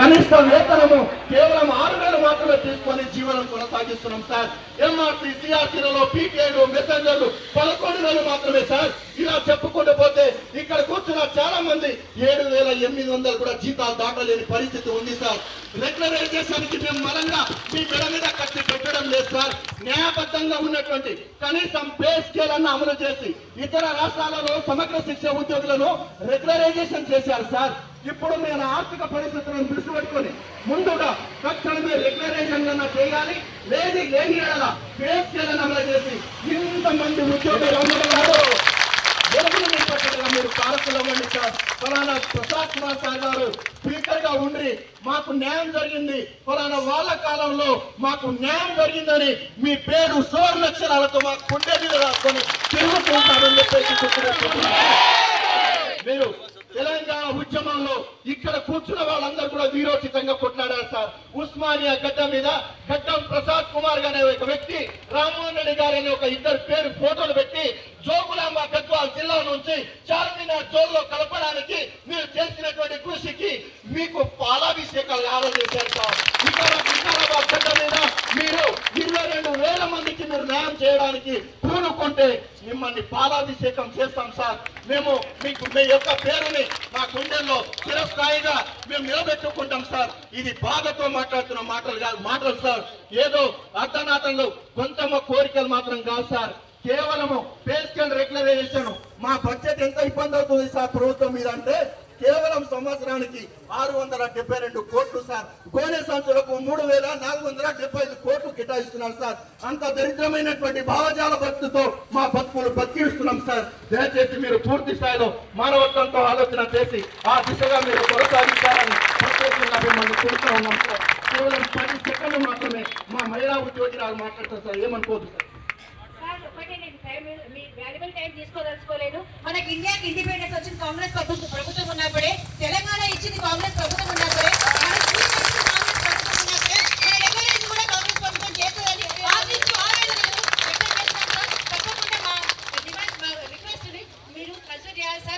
కనిష్ట వేతనము కేవలం ఆరు వేలు మాత్రమే తీసుకొని జీవనం కొనసాగిస్తున్నాం సార్. ఎంఆర్సీ సిఆర్సీలలో పీటీఐలు మెసెంజర్లు పదకొండు వేలు మాత్రమే సార్. ఇలా చెప్పుకుంటూ పోతే ఇక్కడ కూర్చున్న చాలా మంది ఏడు వేల ఎనిమిది వందలు కూడా జీతాలు దాటలేని పరిస్థితి ఉంది సార్. రెగ్యులరైజేషన్కి మేము బలంగా మీ మెడ మీద కట్టి పెట్టడం లేదు సార్. న్యాయబద్ధంగా ఉన్నటువంటి కనీసం పే స్కేల్ అన్న అమలు చేసి ఇతర రాష్ట్రాలలో సమగ్ర శిక్ష ఉద్యోగులను రెగ్యులరైజేషన్ చేశారు సార్. ఇప్పుడు నేను ఆర్థిక పరిస్థితులను దృష్టి పెట్టుకుని ముందుగా తక్షణమే రెగ్యులరైజేషన్ అన్న చేయాలి. లేని లేని ఎడల పే స్కేల్ చేసి ఇంతమంది ఉద్యోగులు అందరూ మీరు పాలకులు సార్. ఫలానా ప్రసాద్ కుమార్ సార్ గారు స్పీకర్గా ఉండి మాకు న్యాయం జరిగింది. ఫలానా వాళ్ళ కాలంలో మాకు న్యాయం జరిగిందని మీ పేరు సువర్ణక్షరాలతో మాకు కుండే మీద రాసుకొని తిరుగుతుంటారని చెప్పేసి ఉద్యమంలో ఇక్కడ కూర్చున్న వాళ్ళందరూ కూడా వీరోచితంగా కొట్లాడారు సార్. ఉస్మానియా గడ్డ మీద గడ్డం ప్రసాద్ కుమార్ గారు అనే ఒక వ్యక్తి రామ్మోహన్ రెడ్డి గారు అనే ఒక ఇద్దరు పేరు ఫోటోలు పెట్టి జోగులాంబ గద్వాల్ జిల్లా నుంచి చార్మినార్ జోల్లో కలపడానికి మీరు చేసినటువంటి కృషికి మీకు పాలాభిషేకాలు ఆలోచించారు సార్. ఇక్కడ వికారాబాద్ గడ్డ మీద మీరు ఇరవై రెండు వేల మందికి మీరు న్యాయం చేయడానికి పూనుకుంటే మిమ్మల్ని పాలాభిషేకం చేస్తాం సార్. మేము మీకు మీ యొక్క పేరుని మా గుండెల్లో చిరస్థాయిగా మేము నిలబెట్టుకుంటాం సార్. ఇది బాధతో మాట్లాడుతున్న మాటలు కాదు మాటలు సార్. ఏదో అర్ధనాథంలో కొంతమ కోరికలు మాత్రం కాదు సార్. కేవలము పే స్కేల్ రెగ్యులరైజేషన్ మా బడ్జెట్ ఎంత ఇబ్బంది అవుతుంది సార్ ప్రభుత్వం మీద అంటే కేవలం సంవత్సరానికి ఆరు వందల డెబ్బై రెండు కోట్లు సార్. కోనే సంచులకు మూడు వేల నాలుగు వందల డెబ్బై ఐదు కోట్లు కేటాయిస్తున్నారు సార్. అంత దరిద్రమైనటువంటి భావజాల భక్తితో మా బతుకులు బతికిస్తున్నాం సార్. దయచేసి మీరు పూర్తి స్థాయిలో మానవత్వంతో ఆలోచన చేసి ఆ దిశగా మీరు కొనసాగించాలని ప్రత్యేకంగా మిమ్మల్ని కోరుతా ఉన్నాం సార్. కేవలం పది సెకండ్లు మాత్రమే మా మహిళా ఉద్యోగిరాలు మాట్లాడతారు సార్. ఏమనుకోదు సార్ సార్, మీ టైం తీసుకోదలుచుకోలేదు. మనకి ఇండియాకి ఇండిపెండెన్స్ వచ్చింది కాంగ్రెస్ ప్రభుత్వం ప్రభుత్వం ఉన్నప్పుడే తెలంగాణ ఇచ్చింది కాంగ్రెస్ ప్రభుత్వం ఉన్నప్పుడే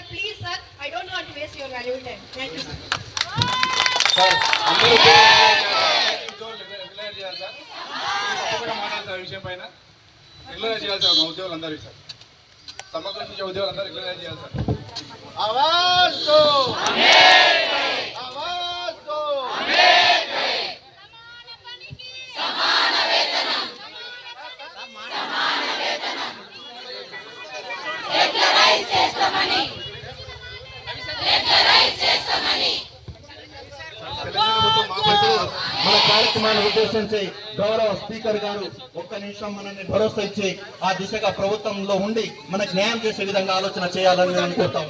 please sir. I don't want waste your time thank you sir విషయం పైన. రెగ్యులర్ చేయాలి సార్ మా ఉద్యోగులందరూ సార్ సమగ్ర శిక్ష ఉద్యోగులందరూ రెగ్యులర్ చేయాలి సార్ आवाज दो आवाज दो తెలంగాణ కార్యక్రమాన్ని ఉద్దేశించి గౌరవ స్పీకర్ గారు ఒక్క నిమిషం మనల్ని భరోసా ఇచ్చి ఆ దిశగా ప్రభుత్వంలో ఉండి మనకు న్యాయం చేసే విధంగా ఆలోచన చేయాలని నేను అనుకుంటాం.